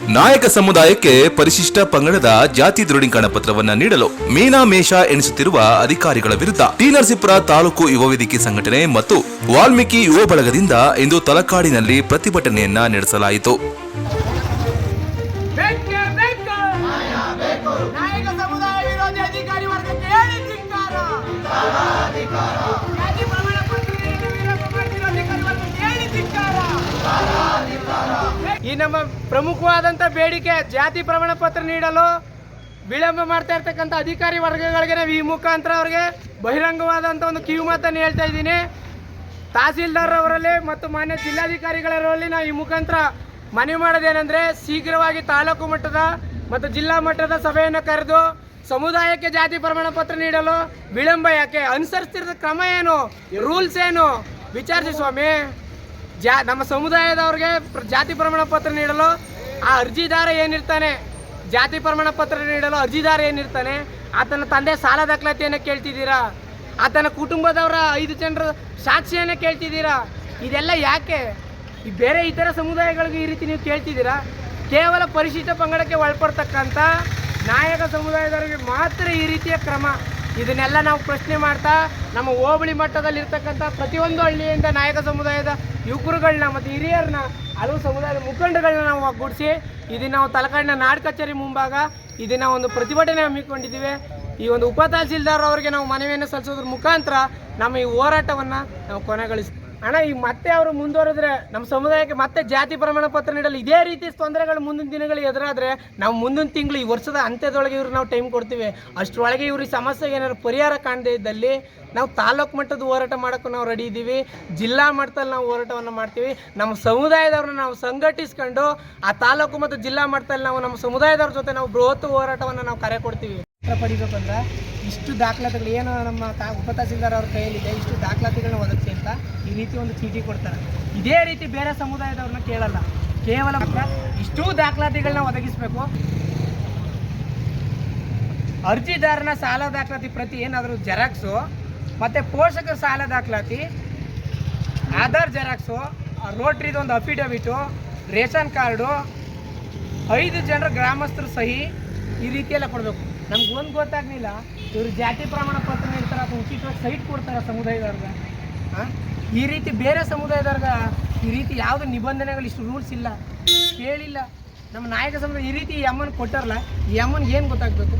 ನಾಯಕ ಸಮುದಾಯಕ್ಕೆ ಪರಿಶಿಷ್ಟ ಪಂಗಡದ ಜಾತಿ ದೃಢೀಕರಣ ಪತ್ರವನ್ನ ನೀಡಲು ಮೀನಾ ಮೇಷ ಎಣಿಸುತ್ತಿರುವ ಅಧಿಕಾರಿಗಳ ವಿರುದ್ಧ ಟಿ ನರಸೀಪುರ ತಾಲೂಕು ಯುವ ವೇದಿಕೆ ಸಂಘಟನೆ ಮತ್ತು ವಾಲ್ಮೀಕಿ ಯುವ ಬಳಗದಿಂದ ಇಂದು ತಲಕಾಡಿನಲ್ಲಿ ಪ್ರತಿಭಟನೆಯನ್ನ ನಡೆಸಲಾಯಿತು. ಅಧಿಕಾರಿ ನಾಯಕ ಸಮುದಾಯ ವಿರೋಧಿ ಅಧಿಕಾರಿ ವರ್ಗಕ್ಕೆ ಹೇಳಿ ಧಿಕ್ಕಾರ ಜಾತಿ ಪ್ರಮಾಣ ಪತ್ರ ನೀಡಲು ವಿರೋಧ ಮಾಡ್ತಿರೋ ಅಧಿಕಾರಿ ವರ್ಗಕ್ಕೆ ಹೇಳಿ ಧಿಕ್ಕಾರ ಈ ನಮ್ಮ ಪ್ರಮುಖವಾದಂಥ ಬೇಡಿಕೆ ಜಾತಿ ಪ್ರಮಾಣ ಪತ್ರ ನೀಡಲು ವಿಳಂಬ ಮಾಡ್ತಾ ಇರ್ತಕ್ಕಂಥ ಅಧಿಕಾರಿ ವರ್ಗಗಳಿಗೆ ನಾವು ಈ ಮುಖಾಂತರ ಅವ್ರಿಗೆ ಬಹಿರಂಗವಾದಂಥ ಒಂದು ಕಿವಿ ಮಾತನ್ನು ಹೇಳ್ತಾ ಇದ್ದೀನಿ. ತಹಸೀಲ್ದಾರ್ರವರಲ್ಲಿ ಮತ್ತು ಮಾನ್ಯ ಜಿಲ್ಲಾಧಿಕಾರಿಗಳವರಲ್ಲಿ ನಾವು ಈ ಮುಖಾಂತರ ಮನವಿ ಮಾಡೋದೇನೆಂದರೆ ಶೀಘ್ರವಾಗಿ ತಾಲೂಕು ಮಟ್ಟದ ಮತ್ತು ಜಿಲ್ಲಾ ಮಟ್ಟದ ಸಭೆಯನ್ನು ಕರೆದು ಸಮುದಾಯಕ್ಕೆ ಜಾತಿ ಪ್ರಮಾಣ ಪತ್ರ ನೀಡಲು ವಿಳಂಬ ಯಾಕೆ ಅನುಸರಿಸ್ತಿರೋ ಕ್ರಮ ಏನು? ರೂಲ್ಸ್ ಏನು? ವಿಚಾರಿಸಿ ಸ್ವಾಮಿ. ಜಾ, ನಮ್ಮ ಸಮುದಾಯದವ್ರಿಗೆ ಜಾತಿ ಪ್ರಮಾಣ ಪತ್ರ ನೀಡಲು ಆ ಅರ್ಜಿದಾರ ಏನಿರ್ತಾನೆ, ಜಾತಿ ಪ್ರಮಾಣ ಪತ್ರ ನೀಡಲು ಅರ್ಜಿದಾರ ಏನಿರ್ತಾನೆ, ಆತನ ತಂದೆ ಸಾಲ ದಾಖಲಾತಿಯನ್ನು ಕೇಳ್ತಿದ್ದೀರಾ? ಆತನ ಕುಟುಂಬದವರ ಐದು ಜನರ ಸಾಕ್ಷಿಯನ್ನು ಕೇಳ್ತಿದ್ದೀರಾ? ಇದೆಲ್ಲ ಯಾಕೆ? ಈ ಬೇರೆ ಇತರ ಸಮುದಾಯಗಳಿಗೂ ಈ ರೀತಿ ನೀವು ಕೇಳ್ತಿದ್ದೀರಾ? ಕೇವಲ ಪರಿಶಿಷ್ಟ ಪಂಗಡಕ್ಕೆ ಒಳಪಡ್ತಕ್ಕಂಥ ನಾಯಕ ಸಮುದಾಯದವರಿಗೆ ಮಾತ್ರ ಈ ರೀತಿಯ ಕ್ರಮ. ಇದನ್ನೆಲ್ಲ ನಾವು ಪ್ರಶ್ನೆ ಮಾಡ್ತಾ ನಮ್ಮ ಹೋಬಳಿ ಮಟ್ಟದಲ್ಲಿರ್ತಕ್ಕಂಥ ಪ್ರತಿಯೊಂದು ಹಳ್ಳಿಯಿಂದ ನಾಯಕ ಸಮುದಾಯದ ಯುವಕರುಗಳನ್ನ ಮತ್ತು ಹಿರಿಯರನ್ನ, ಹಲವು ಸಮುದಾಯದ ಮುಖಂಡಗಳನ್ನ ನಾವು ಒಗ್ಗೂಡಿಸಿ ಇದನ್ನ ನಾವು ತಲಕಾಡಿನ ನಾಡ್ ಕಚೇರಿ ಮುಂಭಾಗ ಇದನ್ನ ಒಂದು ಪ್ರತಿಭಟನೆ ಹಮ್ಮಿಕೊಂಡಿದ್ದೀವಿ. ಈ ಒಂದು ಉಪ ತಹಸೀಲ್ದಾರ್ ಅವರಿಗೆ ನಾವು ಮನವಿಯನ್ನು ಸಲ್ಲಿಸೋದ್ರ ಮುಖಾಂತರ ನಮ್ಮ ಈ ಹೋರಾಟವನ್ನು ನಾವು ಕೊನೆಗೊಳಿಸ್ತೀವಿ ಅಣ್ಣ ಈಗ ಮತ್ತೆ ಅವರು ಮುಂದುವರೆದ್ರೆ ನಮ್ಮ ಸಮುದಾಯಕ್ಕೆ ಮತ್ತೆ ಜಾತಿ ಪ್ರಮಾಣ ಪತ್ರ ನೀಡಲು ಇದೇ ರೀತಿ ತೊಂದರೆಗಳು ಮುಂದಿನ ದಿನಗಳು ಎದುರಾದ್ರೆ ನಾವು ಮುಂದಿನ ತಿಂಗಳು ಈ ವರ್ಷದ ಅಂತ್ಯದೊಳಗೆ ಇವ್ರಿಗೆ ನಾವು ಟೈಮ್ ಕೊಡ್ತೀವಿ. ಅಷ್ಟರೊಳಗೆ ಇವ್ರಿಗೆ ಸಮಸ್ಯೆಗೆ ಏನಾದ್ರು ಪರಿಹಾರ ಕಾಣದೇ ಇದ್ದಲ್ಲಿ ನಾವು ತಾಲೂಕು ಮಟ್ಟದ ಹೋರಾಟ ಮಾಡೋಕ್ಕೂ ನಾವು ರೆಡಿ ಇದ್ದೀವಿ ಜಿಲ್ಲಾ ಮಟ್ಟದಲ್ಲಿ ನಾವು ಹೋರಾಟವನ್ನು ಮಾಡ್ತೀವಿ. ನಮ್ಮ ಸಮುದಾಯದವ್ರನ್ನ ನಾವು ಸಂಘಟಿಸ್ಕೊಂಡು ಆ ತಾಲೂಕು ಮತ್ತು ಜಿಲ್ಲಾ ಮಟ್ಟದಲ್ಲಿ ನಾವು ನಮ್ಮ ಸಮುದಾಯದವ್ರ ಜೊತೆ ನಾವು ಬೃಹತ್ ಹೋರಾಟವನ್ನು ನಾವು ಕರೆ ಕೊಡ್ತೀವಿ. ಪಡಿಬೇಕಂದ್ರೆ ಇಷ್ಟು ದಾಖಲಾತಿಗಳು ಏನು ನಮ್ಮ ತಾ ಉಪ ತಹಸೀಲ್ದಾರ್ ಅವ್ರ ಕೈಯಲ್ಲಿದೆ, ಇಷ್ಟು ದಾಖಲಾತಿಗಳನ್ನ ಒದಗಿಸಿ ಅಂತ ಈ ರೀತಿ ಒಂದು ಚೀಟಿ ಕೊಡ್ತಾರೆ. ಇದೇ ರೀತಿ ಬೇರೆ ಸಮುದಾಯದವ್ರನ್ನ ಕೇಳಲ್ಲ. ಕೇವಲ ಇಷ್ಟು ದಾಖಲಾತಿಗಳನ್ನ ಒದಗಿಸಬೇಕು. ಅರ್ಜಿದಾರನ ಸಾಲ ದಾಖಲಾತಿ ಪ್ರತಿ ಏನಾದರೂ ಜೆರಾಕ್ಸು, ಮತ್ತು ಪೋಷಕರ ಸಾಲ ದಾಖಲಾತಿ, ಆಧಾರ್ ಜೆರಾಕ್ಸು, ರೋಟ್ರಿದೊಂದು ಅಫಿಡವಿಟು, ರೇಷನ್ ಕಾರ್ಡು, ಐದು ಜನರ ಗ್ರಾಮಸ್ಥರು ಸಹಿ ಈ ರೀತಿ ಎಲ್ಲ ಕೊಡಬೇಕು. ನಮ್ಗೆ ಒಂದು ಗೊತ್ತಾಗ್ಲಿಲ್ಲ. ಇವರು ಜಾತಿ ಪ್ರಮಾಣ ಪತ್ರ ನೀಡ್ತಾರೆ ಅಥವಾ ಉಚಿತವಾಗಿ ಸೈಟ್ ಕೊಡ್ತಾರೆ ಸಮುದಾಯದವ್ರಿಗೆ. ಈ ರೀತಿ ಬೇರೆ ಸಮುದಾಯದವ್ರಿಗೆ ಈ ರೀತಿ ಯಾವುದೇ ನಿಬಂಧನೆಗಳು ಇಷ್ಟು ರೂಲ್ಸ್ ಇಲ್ಲ. ಕೇಳಿಲ್ಲ. ನಮ್ಮ ನಾಯಕ ಸಮುದಾಯ ಈ ರೀತಿ ಈ ಅಮ್ಮನ ಕೊಟ್ಟಾರಲ್ಲ, ಈ ಅಮ್ಮನಿಗೆ ಏನು ಗೊತ್ತಾಗಬೇಕು?